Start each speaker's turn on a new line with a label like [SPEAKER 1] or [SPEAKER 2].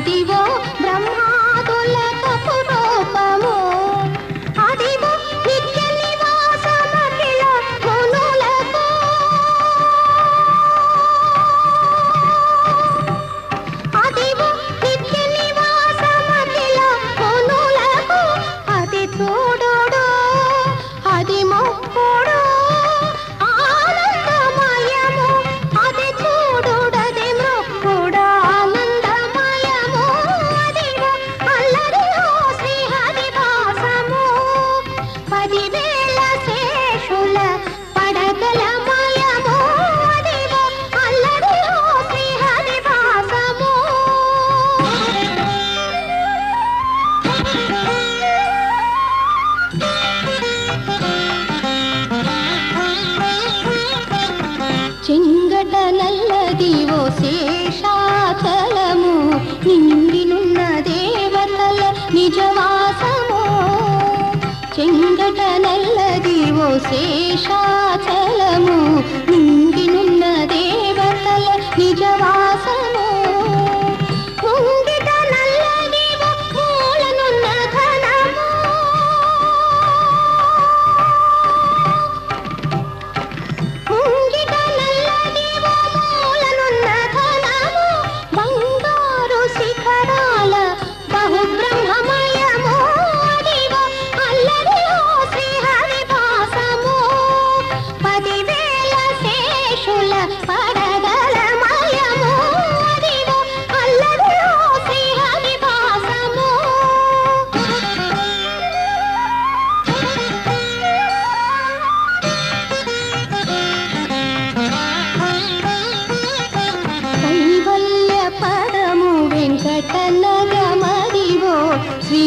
[SPEAKER 1] motivo చెంగట నల్లది ఓ శేషాచలము నిండినున్న దేవతల నిజవాసము. చెంగట నల్లది ఓ శేషాచలము నిండినున్న దేవతల నిజ నటనగమదివో శ్రీ